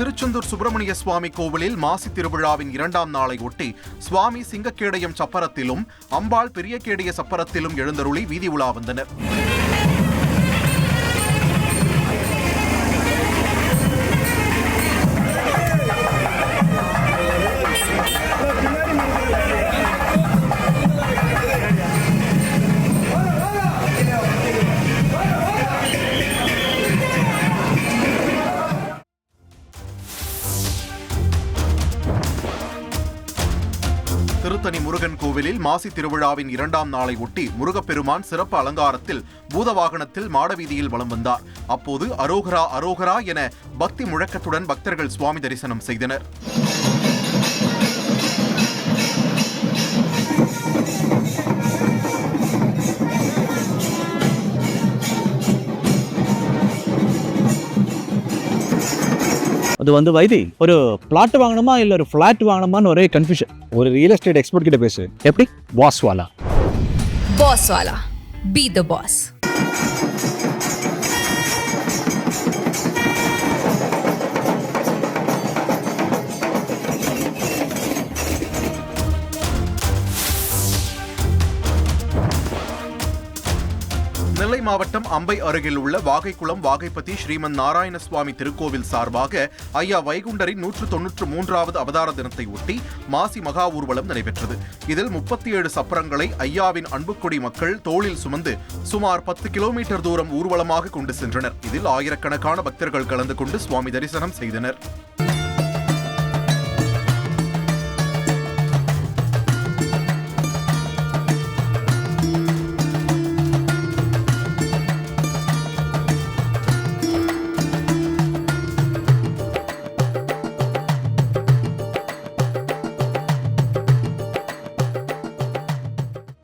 திருச்செந்தூர் சுப்பிரமணிய சுவாமி கோவிலில் மாசி திருவிழாவின் இரண்டாம் நாளை ஒட்டி சுவாமி சிங்கக்கேடயம் சப்பரத்திலும் அம்பாள் பெரியகேடைய சப்பரத்திலும் எழுந்தருளி வீதி உலா வந்தனர். திருத்தணி முருகன் கோவிலில் மாசி திருவிழாவின் இரண்டாம் நாளை ஒட்டி முருகப்பெருமான் சிறப்பு அலங்காரத்தில் பூதவாகனத்தில் மாடவீதியில் வலம் வந்தார். அப்போது அரோகரா அரோகரா என பக்தி முழக்கத்துடன் பக்தர்கள் சுவாமி தரிசனம் செய்தனர். அது வந்து வைதி ஒரு பிளாட் வாங்கணுமா இல்லை ஒரு ஃப்ளாட் வாங்கணுமான்னு ஒரே கன்ஃபியூஷன் ஒரு ரியல் எஸ்டேட் எக்ஸ்பர்ட் கிட்ட பேசு. எப்படி? வாஸ்வாலா வாஸ்வாலா பி த பாஸ் நெல்லை மாவட்டம் அம்பை அருகில் உள்ள வாகைக்குளம் வாகைப்பதி ஸ்ரீமன் நாராயண சுவாமி திருக்கோவில் சார்பாக ஐயா வைகுண்டரின் நூற்று தொன்னூற்று மூன்றாவது அவதார தினத்தை ஒட்டி மாசி மகா ஊர்வலம் நடைபெற்றது. இதில் முப்பத்தி ஏழு சப்பரங்களை ஐயாவின் அன்புக்குடி மக்கள் தோளில் சுமந்து சுமார் பத்து கிலோமீட்டர் தூரம் ஊர்வலமாக கொண்டு சென்றனர். இதில் ஆயிரக்கணக்கான பக்தர்கள் கலந்து கொண்டு சுவாமி தரிசனம் செய்தனர்.